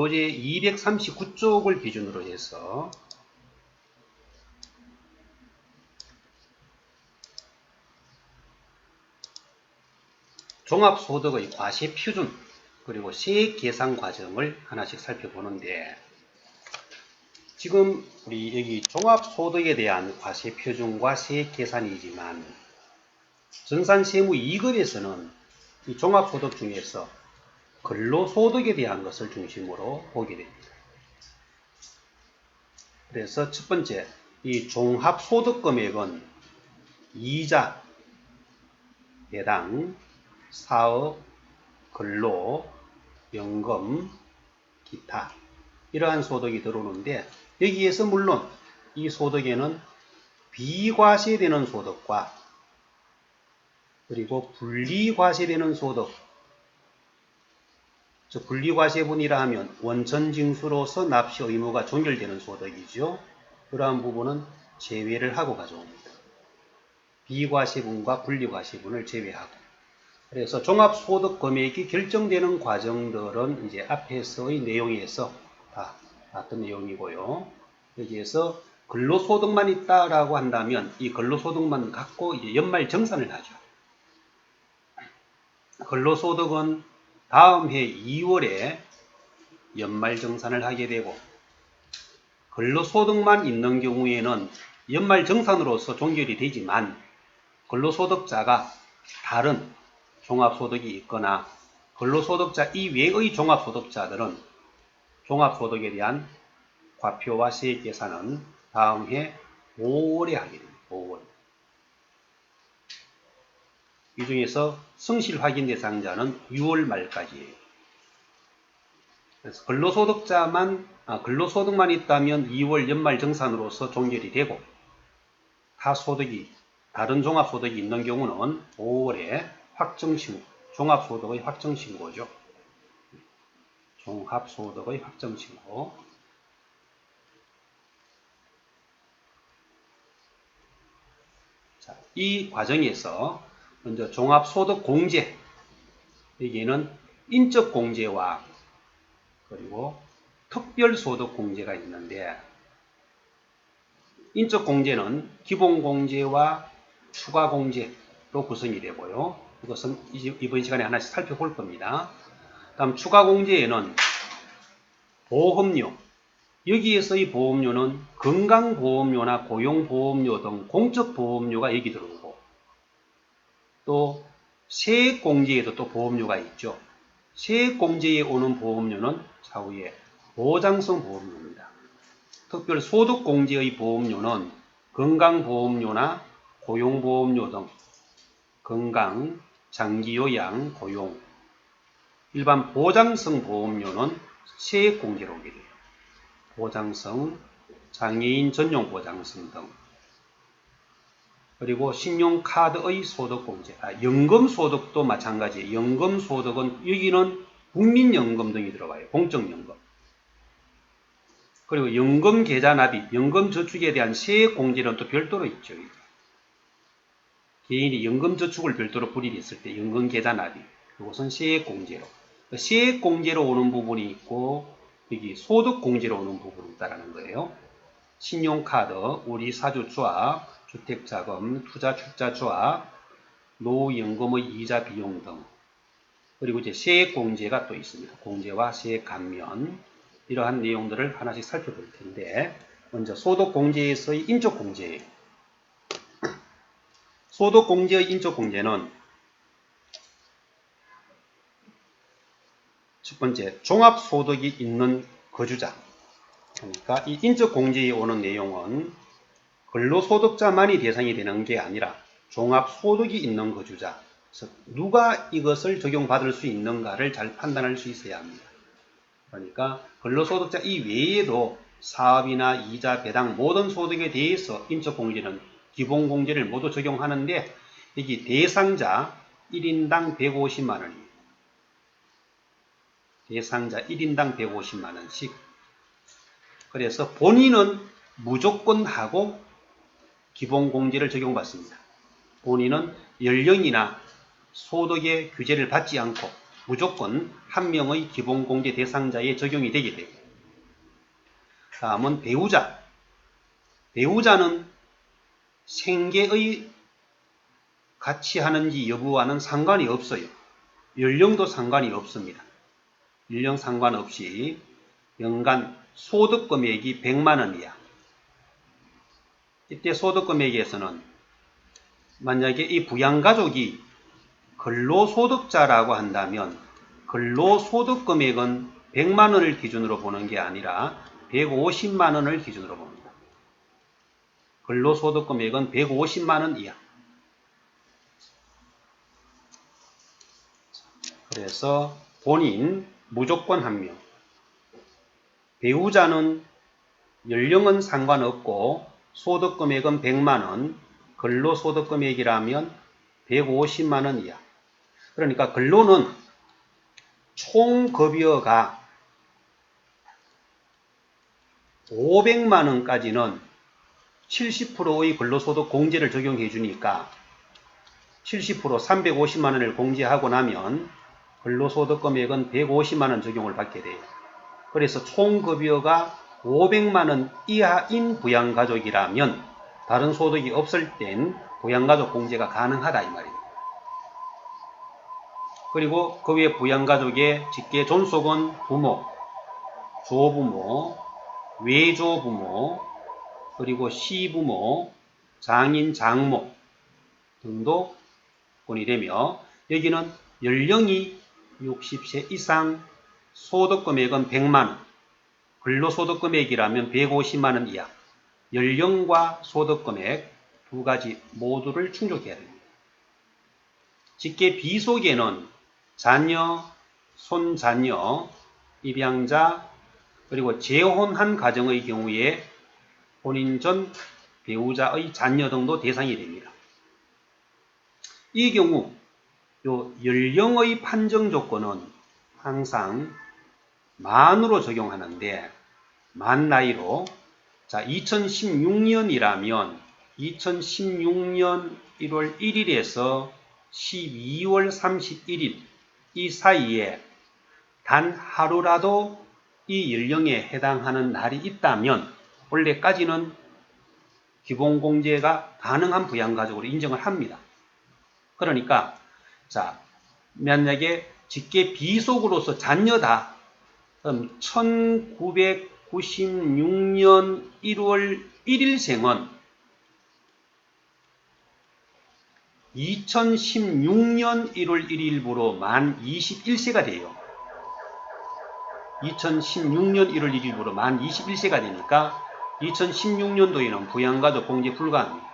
교재 239쪽을 기준으로 해서 종합소득의 과세 표준 그리고 세액 계산 과정을 하나씩 살펴보는데 지금 우리 여기 종합소득에 대한 과세 표준과 세액 계산이지만 전산세무 2급에서는 이 종합소득 중에서 근로소득에 대한 것을 중심으로 보게 됩니다. 그래서 첫 번째, 이 종합소득 금액은 이자, 배당, 사업, 근로, 연금, 기타 이러한 소득이 들어오는데 여기에서 물론 이 소득에는 비과세되는 소득과 그리고 분리과세되는 소득 즉 분리과세분이라 하면 원천징수로서 납시 의무가 종결되는 소득이죠. 그러한 부분은 제외를 하고 가져옵니다. 비과세분과 분리과세분을 제외하고 그래서 종합소득 금액이 결정되는 과정들은 이제 앞에서의 내용에서 다 봤던 내용이고요. 여기에서 근로소득만 있다라고 한다면 이 근로소득만 갖고 연말 정산을 하죠. 근로소득은 다음 해 2월에 연말정산을 하게 되고 근로소득만 있는 경우에는 연말정산으로서 종결이 되지만 근로소득자가 다른 종합소득이 있거나 근로소득자 이외의 종합소득자들은 종합소득에 대한 과표와 세액 계산은 다음 해 5월에 하게 됩니다. 5월. 이 중에서 성실 확인 대상자는 6월 말까지예요. 그래서 근로소득자만 아, 근로소득만 있다면 2월 연말 정산으로서 종결이 되고 타 소득이 다른 종합소득이 있는 경우는 5월에 확정신고 종합소득의 확정신고죠. 종합소득의 확정신고 자, 이 과정에서 먼저 종합소득 공제 여기에는 인적 공제와 그리고 특별소득 공제가 있는데 인적 공제는 기본 공제와 추가 공제로 구성이 되고요. 이것은 이번 시간에 하나씩 살펴볼 겁니다. 다음 추가 공제에는 보험료 여기에서의 보험료는 건강보험료나 고용보험료 등 공적보험료가 여기 들어오고 또 세액공제에도 또 보험료가 있죠. 세액공제에 오는 보험료는 좌우에 보장성 보험료입니다. 특별 소득공제의 보험료는 건강보험료나 고용보험료 등 건강, 장기요양, 고용, 일반 보장성 보험료는 세액공제로 오게 돼요. 보장성, 장애인 전용 보장성 등 그리고 신용카드의 소득공제, 아, 연금소득도 마찬가지예요. 연금소득은 여기는 국민연금 등이 들어가요. 공적연금. 그리고 연금 계좌 납입, 연금 저축에 대한 세액 공제는 또 별도로 있죠. 개인이 연금 저축을 별도로 불입했을 때 연금 계좌 납입, 이것은 세액 공제로. 세액 공제로 오는 부분이 있고 여기 소득 공제로 오는 부분이 있다는 거예요. 신용카드, 우리 사주조합, 주택자금, 투자 출자 조합, 노후연금의 이자 비용 등 그리고 이제 세액 공제가 또 있습니다. 공제와 세액 감면 이러한 내용들을 하나씩 살펴볼 텐데 먼저 소득 공제에서의 인적 공제예요. 소득 공제의 인적 공제는 첫 번째 종합 소득이 있는 거주자 그러니까 이 인적 공제에 오는 내용은 근로소득자만이 대상이 되는 게 아니라 종합소득이 있는 거주자, 즉 누가 이것을 적용받을 수 있는가를 잘 판단할 수 있어야 합니다. 그러니까 근로소득자 이외에도 사업이나 이자, 배당 모든 소득에 대해서 인적공제는 기본공제를 모두 적용하는데 여기 대상자 1인당 150만 원입니다. 대상자 1인당 150만 원씩 그래서 본인은 무조건 하고 기본공제를 적용받습니다. 본인은 연령이나 소득의 규제를 받지 않고 무조건 한 명의 기본공제 대상자에 적용이 되게 되고 다음은 배우자. 배우자는 생계의 같이 하는지 여부와는 상관이 없어요. 연령도 상관이 없습니다. 연령 상관없이 연간 소득 금액이 100만 원 이하. 이때 소득 금액에서는 만약에 이 부양가족이 근로소득자라고 한다면 근로소득 금액은 100만 원을 기준으로 보는 게 아니라 150만 원을 기준으로 봅니다. 근로소득 금액은 150만 원 이하. 그래서 본인 무조건 한 명. 배우자는 연령은 상관없고 소득 금액은 100만 원, 근로소득 금액이라면 150만 원 이하. 그러니까 근로는 총급여가 500만 원까지는 70%의 근로소득 공제를 적용해 주니까 70% 350만 원을 공제하고 나면 근로소득 금액은 150만 원 적용을 받게 돼요. 그래서 총급여가 500만 원 이하인 부양가족이라면 다른 소득이 없을 땐 부양가족 공제가 가능하다 이 말입니다. 그리고 그 외 부양가족의 직계 존속은 부모, 조부모, 외조부모, 그리고 시부모, 장인, 장모 등도 권이 되며 여기는 연령이 60세 이상 소득 금액은 100만원, 근로소득 금액이라면 150만원 이하, 연령과 소득 금액 두 가지 모두를 충족해야 됩니다. 직계 비속에는 자녀, 손자녀, 입양자, 그리고 재혼한 가정의 경우에 본인 전 배우자의 자녀 등도 대상이 됩니다. 이 경우 요 연령의 판정 조건은 항상 만으로 적용하는데 만 나이로 자 2016년이라면 2016년 1월 1일에서 12월 31일 이 사이에 단 하루라도 이 연령에 해당하는 날이 있다면 원래까지는 기본공제가 가능한 부양가족으로 인정을 합니다. 그러니까 자 만약에 직계 비속으로서 자녀다 그럼 1996년 1월 1일 생은 2016년 1월 1일부로 만 21세가 돼요. 2016년 1월 1일부로 만 21세가 되니까 2016년도에는 부양가족 공제 불가합니다.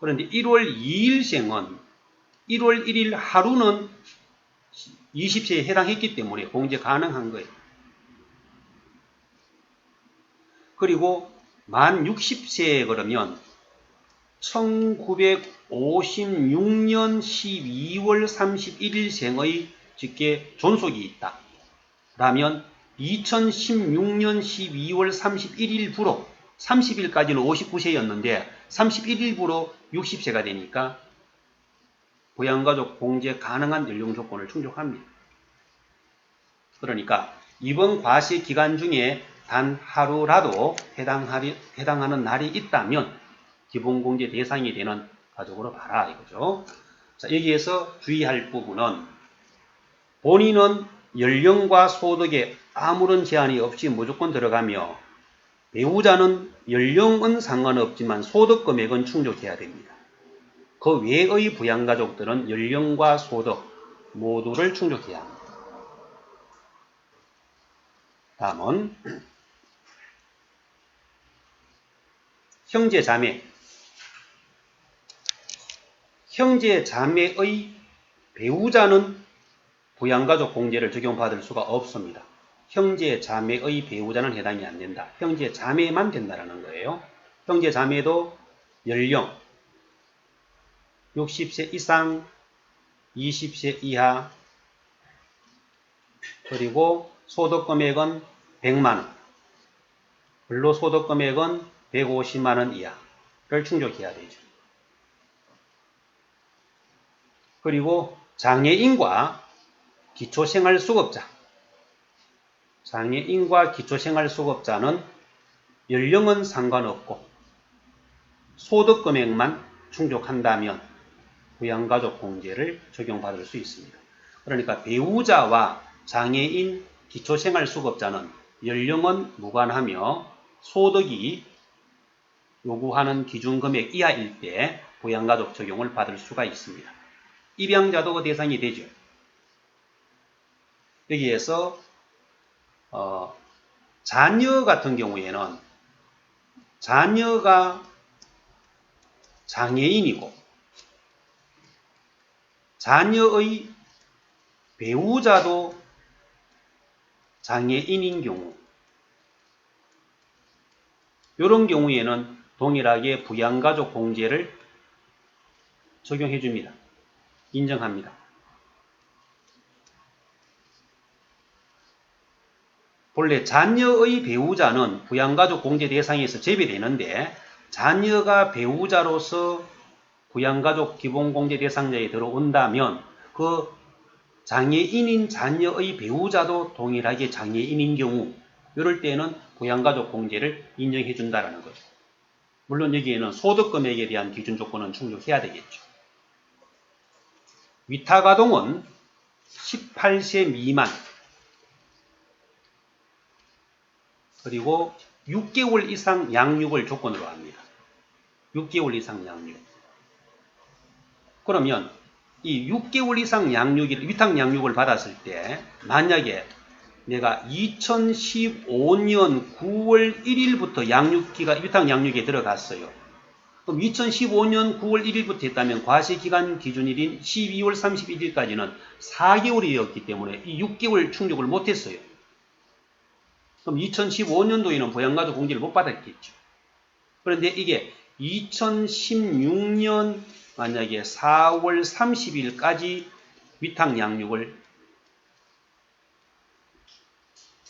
그런데 1월 2일생은 1월 1일 하루는 20세에 해당했기 때문에 공제 가능한 거예요. 그리고 만 60세에 그러면 1956년 12월 31일 생의 직계 존속이 있다. 라면 2016년 12월 31일부로 30일까지는 59세였는데 31일부로 60세가 되니까 부양가족 공제 가능한 연령 조건을 충족합니다. 그러니까 이번 과세 기간 중에 단 하루라도 해당하리, 해당하는 날이 있다면 기본공제 대상이 되는 가족으로 봐라 이거죠. 자, 여기에서 주의할 부분은 본인은 연령과 소득에 아무런 제한이 없이 무조건 들어가며 배우자는 연령은 상관없지만 소득 금액은 충족해야 됩니다. 그 외의 부양가족들은 연령과 소득 모두를 충족해야 합니다. 다음은 형제 자매 형제 자매의 배우자는 부양가족 공제를 적용받을 수가 없습니다. 형제 자매의 배우자는 해당이 안 된다. 형제 자매만 된다라는 거예요. 형제 자매도 연령 60세 이상 20세 이하 그리고 소득 금액은 100만원 근로소득 금액은 150만원 이하를 충족해야 되죠. 그리고 장애인과 기초생활수급자. 장애인과 기초생활수급자는 연령은 상관없고 소득 금액만 충족한다면 부양가족 공제를 적용받을 수 있습니다. 그러니까 배우자와 장애인 기초생활수급자는 연령은 무관하며 소득이 요구하는 기준 금액 이하일 때 부양가족 적용을 받을 수가 있습니다. 입양자도 그 대상이 되죠. 여기에서 어, 자녀 같은 경우에는 자녀가 장애인이고 자녀의 배우자도 장애인인 경우 이런 경우에는 동일하게 부양가족 공제를 적용해 줍니다. 인정합니다. 본래 자녀의 배우자는 부양가족 공제 대상에서 제외되는데 자녀가 배우자로서 부양가족 기본공제 대상자에 들어온다면 그 장애인인 자녀의 배우자도 동일하게 장애인인 경우 이럴 때는 부양가족 공제를 인정해 준다라는 거죠. 물론 여기에는 소득 금액에 대한 기준 조건은 충족해야 되겠죠. 위탁아동은 18세 미만 그리고 6개월 이상 양육을 조건으로 합니다. 6개월 이상 양육. 그러면 이 6개월 이상 양육을 위탁 양육을 받았을 때 만약에 내가 2015년 9월 1일부터 양육기가 위탁 양육에 들어갔어요. 그럼 2015년 9월 1일부터 했다면 과세기간 기준일인 12월 31일까지는 4개월이었기 때문에 이 6개월 충족을 못했어요. 그럼 2015년도에는 부양가족 공제를 못 받았겠죠. 그런데 이게 2016년 만약에 4월 30일까지 위탁 양육을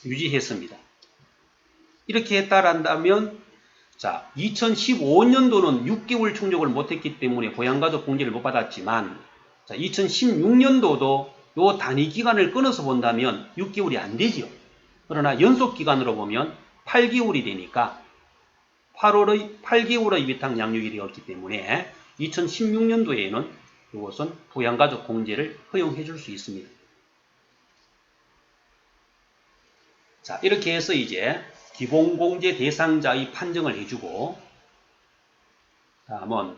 유지했습니다. 이렇게 했다란다면 자 2015년도는 6개월 충족을 못했기 때문에 고양가족 공제를 못 받았지만 자 2016년도도 요 단위 기간을 끊어서 본다면 6개월이 안 되지요. 그러나 연속 기간으로 보면 8개월이 되니까 8월의 8개월의 위탁 양육이 되었기 때문에 2016년도에는 이것은 부양가족 공제를 허용해 줄 수 있습니다. 자, 이렇게 해서 이제 기본공제 대상자의 판정을 해주고 다음은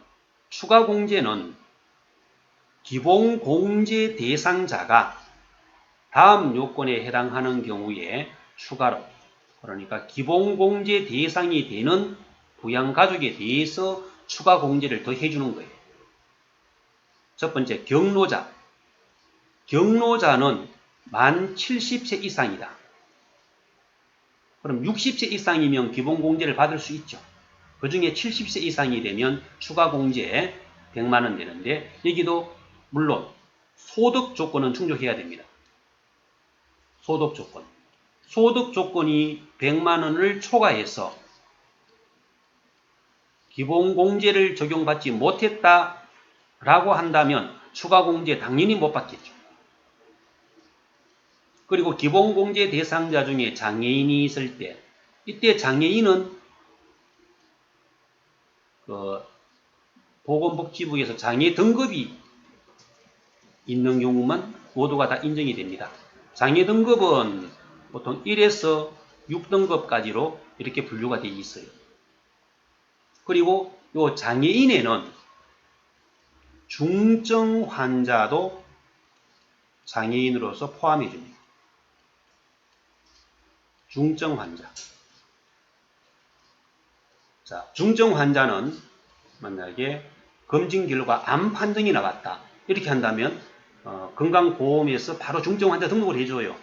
추가공제는 기본공제 대상자가 다음 요건에 해당하는 경우에 추가로 그러니까 기본공제 대상이 되는 부양가족에 대해서 추가 공제를 더 해주는 거예요. 첫 번째 경로자. 경로자는 만 70세 이상이다. 그럼 60세 이상이면 기본 공제를 받을 수 있죠. 그 중에 70세 이상이 되면 추가 공제 100만 원 되는데 여기도 물론 소득 조건은 충족해야 됩니다. 소득 조건. 소득 조건이 100만 원을 초과해서 기본공제를 적용받지 못했다라고 한다면 추가공제 당연히 못 받겠죠. 그리고 기본공제 대상자 중에 장애인이 있을 때 이때 장애인은 그 보건복지부에서 장애 등급이 있는 경우만 모두가 다 인정이 됩니다. 장애 등급은 보통 1에서 6등급까지로 이렇게 분류가 되어 있어요. 그리고 요 장애인에는 중증 환자도 장애인으로서 포함해 줍니다. 중증 환자. 자, 중증 환자는 만약에 검진 결과 암 판정이 나왔다. 이렇게 한다면 어, 건강보험에서 바로 중증 환자 등록을 해줘요.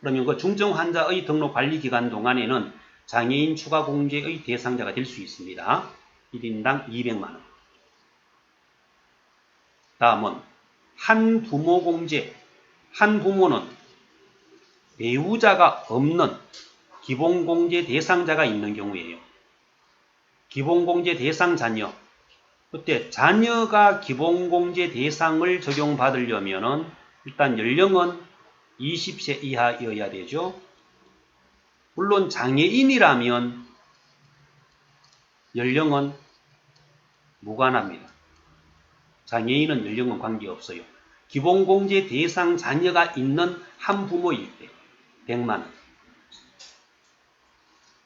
그러면 그 중증 환자의 등록 관리 기간 동안에는 장애인 추가 공제의 대상자가 될 수 있습니다. 1인당 200만원. 다음은 한 부모 공제. 한 부모는 배우자가 없는 기본공제 대상자가 있는 경우에요. 기본공제 대상 자녀. 그때 자녀가 기본공제 대상을 적용받으려면 일단 연령은 20세 이하여야 되죠. 물론 장애인이라면 연령은 무관합니다. 장애인은 연령은 관계없어요. 기본공제 대상 자녀가 있는 한 부모일 때 100만 원.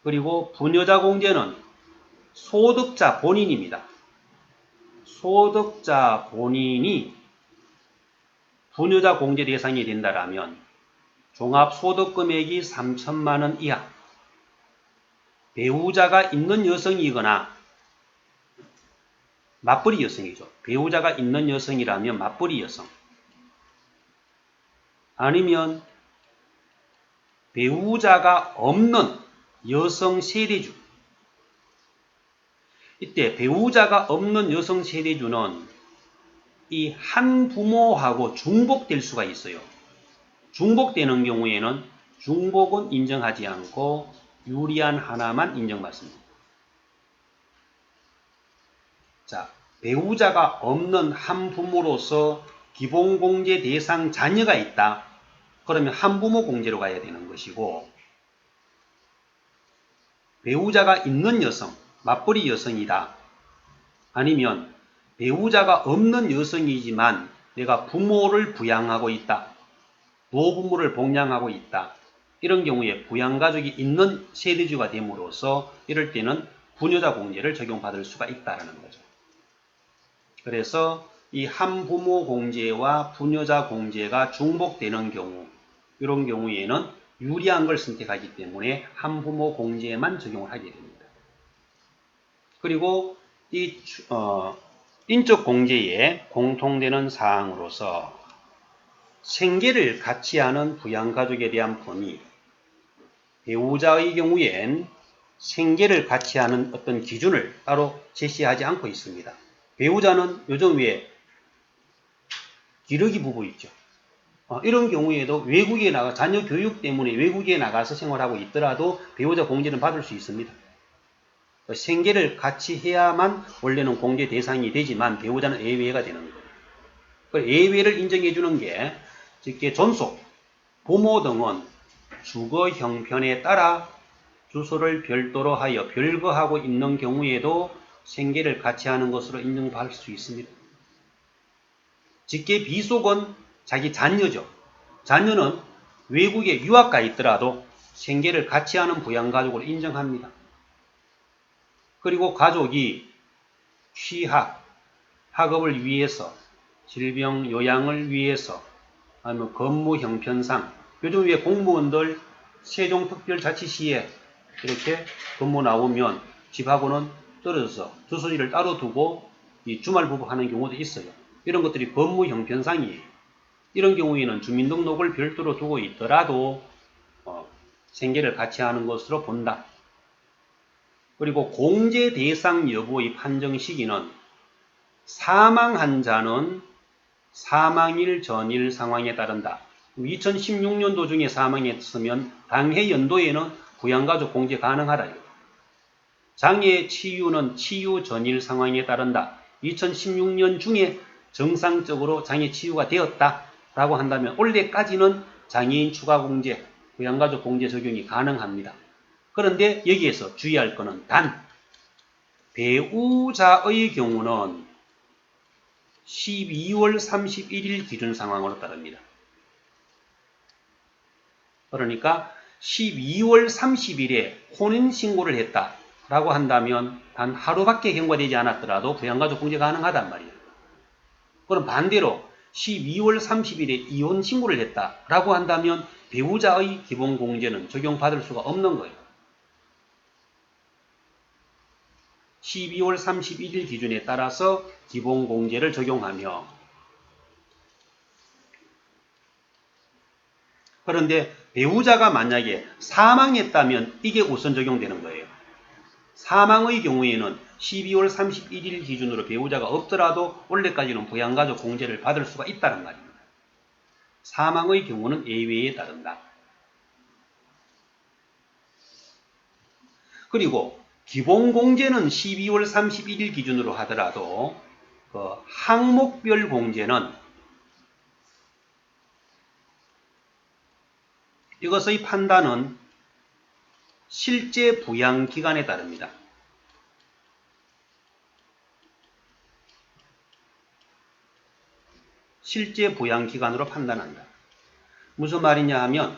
그리고 부녀자 공제는 소득자 본인입니다. 소득자 본인이 부녀자 공제 대상이 된다라면 종합소득금액이 3천만 원 이하 배우자가 있는 여성이거나 맞벌이 여성이죠. 배우자가 있는 여성이라면 맞벌이 여성 아니면 배우자가 없는 여성 세대주 이때 배우자가 없는 여성 세대주는 이 한 부모하고 중복될 수가 있어요. 중복되는 경우에는 중복은 인정하지 않고 유리한 하나만 인정받습니다. 자, 배우자가 없는 한 부모로서 기본공제 대상 자녀가 있다. 그러면 한부모 공제로 가야 되는 것이고 배우자가 있는 여성, 맞벌이 여성이다. 아니면 배우자가 없는 여성이지만 내가 부모를 부양하고 있다. 노부모를 봉양하고 있다. 이런 경우에 부양가족이 있는 세대주가 됨으로써 이럴 때는 부녀자 공제를 적용받을 수가 있다는 거죠. 그래서 이 한부모 공제와 부녀자 공제가 중복되는 경우 이런 경우에는 유리한 걸 선택하기 때문에 한부모 공제만 적용을 하게 됩니다. 그리고 이 어, 인적 공제에 공통되는 사항으로서 생계를 같이 하는 부양가족에 대한 범위 배우자의 경우엔 생계를 같이 하는 어떤 기준을 따로 제시하지 않고 있습니다. 배우자는 요즘 왜 기러기 부부 있죠. 어, 이런 경우에도 외국에 나가 자녀 교육 때문에 외국에 나가서 생활하고 있더라도 배우자 공제는 받을 수 있습니다. 그 생계를 같이 해야만 원래는 공제 대상이 되지만 배우자는 예외가 되는 거예요. 그 예외를 인정해 주는 게 즉게 존속, 부모 등은 주거 형편에 따라 주소를 별도로 하여 별거하고 있는 경우에도 생계를 같이 하는 것으로 인정받을 수 있습니다. 직계 비속은 자기 자녀죠. 자녀는 외국에 유학 가 있더라도 생계를 같이 하는 부양가족으로 인정합니다. 그리고 가족이 취학, 학업을 위해서, 질병 요양을 위해서, 아니면 근무 형편상, 요즘 왜 공무원들 세종특별자치시에 이렇게 근무 나오면 집하고는 떨어져서 주소지를 따로 두고 이 주말 부부하는 경우도 있어요. 이런 것들이 근무 형편상이에요. 이런 경우에는 주민등록을 별도로 두고 있더라도 어, 생계를 같이 하는 것으로 본다. 그리고 공제 대상 여부의 판정 시기는 사망한 자는 사망일 전일 상황에 따른다. 2016년도 중에 사망했으면 당해 연도에는 부양가족 공제 가능하다. 장애 치유는 치유 전일 상황에 따른다. 2016년 중에 정상적으로 장애 치유가 되었다. 라고 한다면 올해까지는 장애인 추가 공제, 부양가족 공제 적용이 가능합니다. 그런데 여기에서 주의할 것은 단 배우자의 경우는 12월 31일 기준 상황으로 따릅니다. 그러니까 12월 30일에 혼인신고를 했다라고 한다면 단 하루밖에 경과되지 않았더라도 부양가족 공제 가능하단 말이에요. 그럼 반대로 12월 30일에 이혼 신고를 했다라고 한다면 배우자의 기본 공제는 적용받을 수가 없는 거예요. 12월 31일 기준에 따라서 기본 공제를 적용하며 그런데 배우자가 만약에 사망했다면 이게 우선 적용되는 거예요. 사망의 경우에는 12월 31일 기준으로 배우자가 없더라도 원래까지는 부양가족 공제를 받을 수가 있다는 말입니다. 사망의 경우는 예외에 따른다. 그리고 기본공제는 12월 31일 기준으로 하더라도 그 항목별 공제는 이것의 판단은 실제 부양 기간에 따릅니다. 실제 부양 기간으로 판단한다. 무슨 말이냐 하면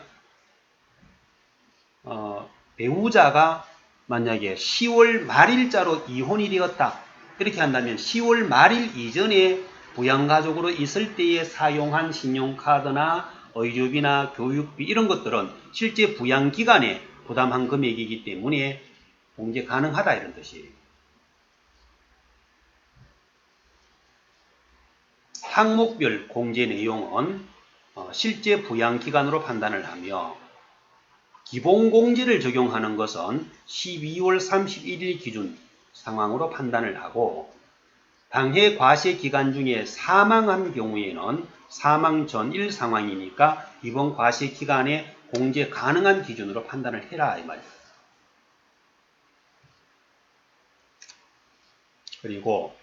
어, 배우자가 만약에 10월 말일자로 이혼이 되었다. 이렇게 한다면 10월 말일 이전에 부양가족으로 있을 때에 사용한 신용카드나 의료비나 교육비 이런 것들은 실제 부양기간에 부담한 금액이기 때문에 공제 가능하다 이런 뜻이에요. 항목별 공제 내용은 어, 실제 부양기간으로 판단을 하며 기본공제를 적용하는 것은 12월 31일 기준 상황으로 판단을 하고 당해 과세 기간 중에 사망한 경우에는 사망 전일 상황이니까 이번 과세 기간에 공제 가능한 기준으로 판단을 해라 이 말이에요. 그리고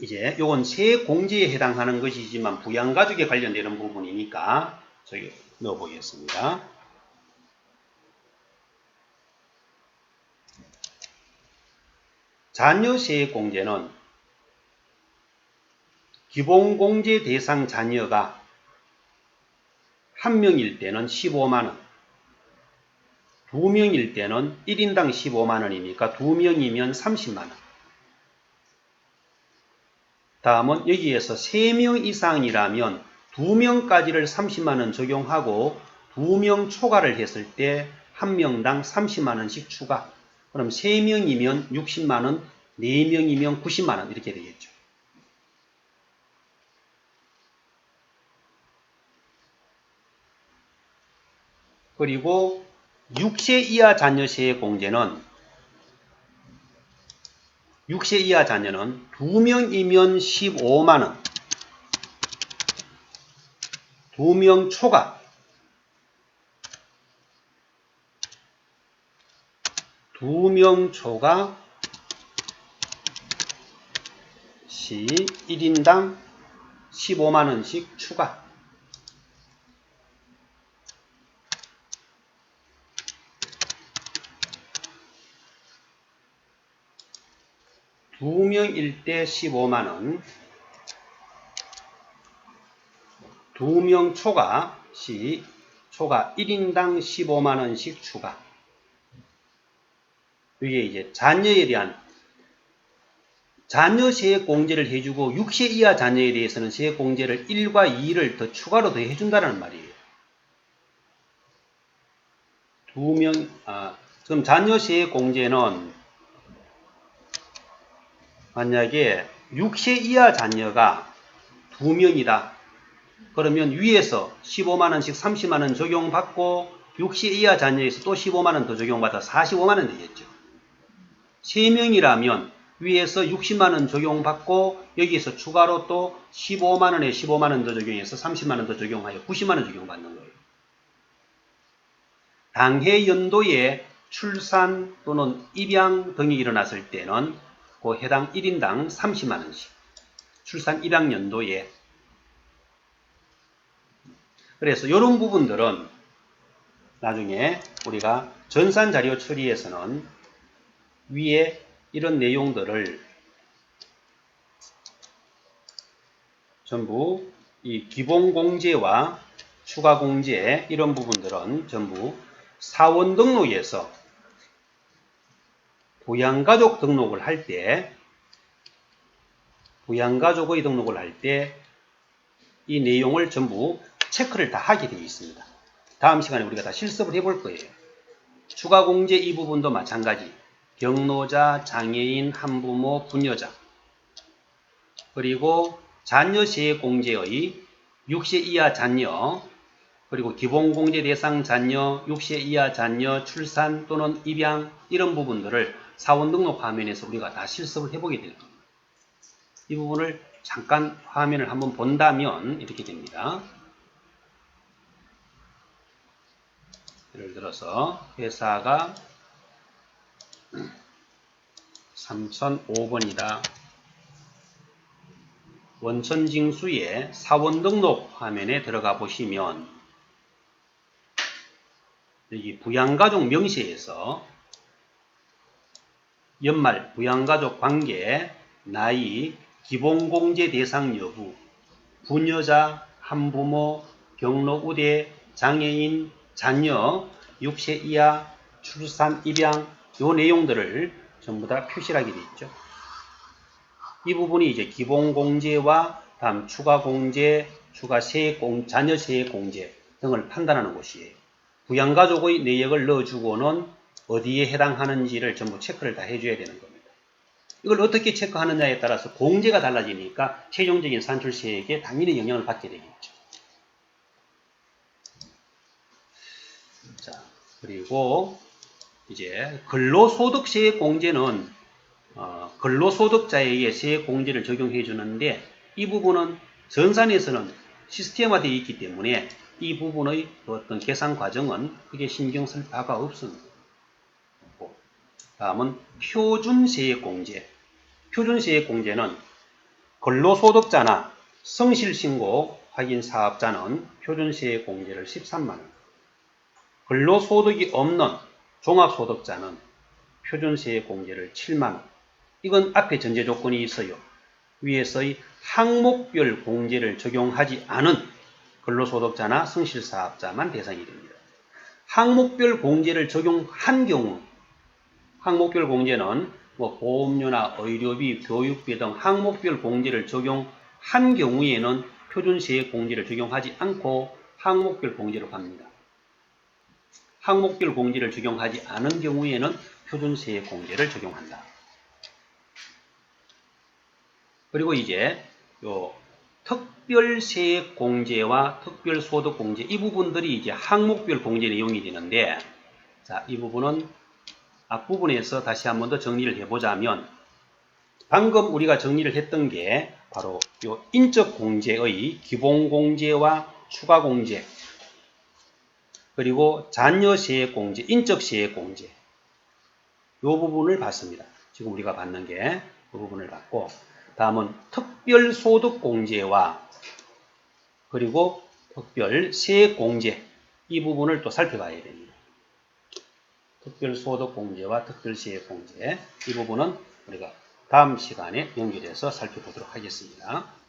이제 요건 세 공제에 해당하는 것이지만 부양가족에 관련되는 부분이니까 저기 넣어보겠습니다. 자녀세 공제는 기본공제 대상 자녀가 한 명일 때는 15만원, 두 명일 때는 1인당 15만원이니까 두 명이면 30만원. 다음은 여기에서 3명 이상이라면 2명까지를 30만원 적용하고 2명 초과를 했을 때 1명당 30만원씩 추가. 그럼 3명이면 60만원, 4명이면 90만원 이렇게 되겠죠. 그리고 6세 이하 자녀세의 공제는 6세 이하 자녀는 2명이면 15만원, 2명 초과, 2명 초과 시 1인당 15만원씩 추가. 두 명일 때 15만원, 두명 초과 시 초과 1인당 15만원씩 추가. 이게 이제 자녀에 대한 자녀 세액 공제를 해주고 6세 이하 자녀에 대해서는 세액 공제를 1과 2를 더 추가로 더 해준다는 말이에요. 두 명, 아, 그럼 자녀 세액 공제는 만약에 6세 이하 자녀가 두 명이다. 그러면 위에서 15만원씩 30만원 적용받고 6세 이하 자녀에서 또 15만원 더 적용받아 45만원 되겠죠. 3명이라면 위에서 60만원 적용받고 여기에서 추가로 또 15만원에 15만원 더 적용해서 30만원 더 적용하여 90만원 적용받는 거예요. 당해 연도에 출산 또는 입양 등이 일어났을 때는 그 해당 1인당 30만원씩. 출산 입양 연도에. 그래서 이런 부분들은 나중에 우리가 전산 자료 처리에서는 위에 이런 내용들을 전부 이 기본 공제와 추가 공제 이런 부분들은 전부 사원 등록에서 부양가족 등록을 할 때 부양가족의 등록을 할 때 이 내용을 전부 체크를 다 하게 되어 있습니다. 다음 시간에 우리가 다 실습을 해볼 거예요. 추가 공제 이 부분도 마찬가지. 경로자, 장애인, 한부모, 부녀자 그리고 자녀세 공제의 6세 이하 자녀 그리고 기본공제 대상 자녀, 6세 이하 자녀, 출산 또는 입양 이런 부분들을 사원 등록 화면에서 우리가 다 실습을 해보게 될 겁니다. 이 부분을 잠깐 화면을 한번 본다면 이렇게 됩니다. 예를 들어서 회사가 3005번이다. 원천징수의 사원 등록 화면에 들어가 보시면 여기 부양가족 명시에서 연말 부양가족 관계, 나이, 기본공제 대상 여부, 부녀자, 한부모, 경로 우대, 장애인, 자녀, 6세 이하, 출산, 입양 요 내용들을 전부 다 표시하게 되어 있죠. 이 부분이 이제 기본공제와 다음 추가공제, 추가 세액공, 자녀 세액공제 등을 판단하는 곳이에요. 부양가족의 내역을 넣어주고는 어디에 해당하는지를 전부 체크를 다 해줘야 되는 겁니다. 이걸 어떻게 체크하느냐에 따라서 공제가 달라지니까 최종적인 산출세액에 당연히 영향을 받게 되겠죠. 자, 그리고 이제 근로소득세액 공제는 어, 근로소득자에게 세액 공제를 적용해 주는데 이 부분은 전산에서는 시스템화되어 있기 때문에 이 부분의 어떤 계산 과정은 크게 신경 쓸 바가 없습니다. 다음은 표준세액공제. 표준세액공제는 근로소득자나 성실신고 확인 사업자는 표준세액공제를 13만원, 근로소득이 없는 종합소득자는 표준세액공제를 7만원, 이건 앞에 전제 조건이 있어요. 위에서의 항목별 공제를 적용하지 않은 근로소득자나 성실사업자만 대상이 됩니다. 항목별 공제를 적용한 경우 항목별 공제는 뭐 보험료나 의료비, 교육비 등 항목별 공제를 적용한 경우에는 표준세액 공제를 적용하지 않고 항목별 공제로 갑니다. 항목별 공제를 적용하지 않은 경우에는 표준세액 공제를 적용한다. 그리고 이제 요 특별세액 공제와 특별소득 공제 이 부분들이 이제 항목별 공제 내용이 되는데 자, 이 부분은 앞부분에서 다시 한 번 더 정리를 해보자면 방금 우리가 정리를 했던 게 바로 요 인적 공제의 기본 공제와 추가 공제 그리고 잔여 세액 공제, 인적 세액 공제 요 부분을 봤습니다. 지금 우리가 받는 게 그 부분을 봤고 다음은 특별소득공제와 그리고 특별세액공제 이 부분을 또 살펴봐야 됩니다. 특별소득 공제와 특별세액공제 이 부분은 우리가 다음 시간에 연결해서 살펴보도록 하겠습니다.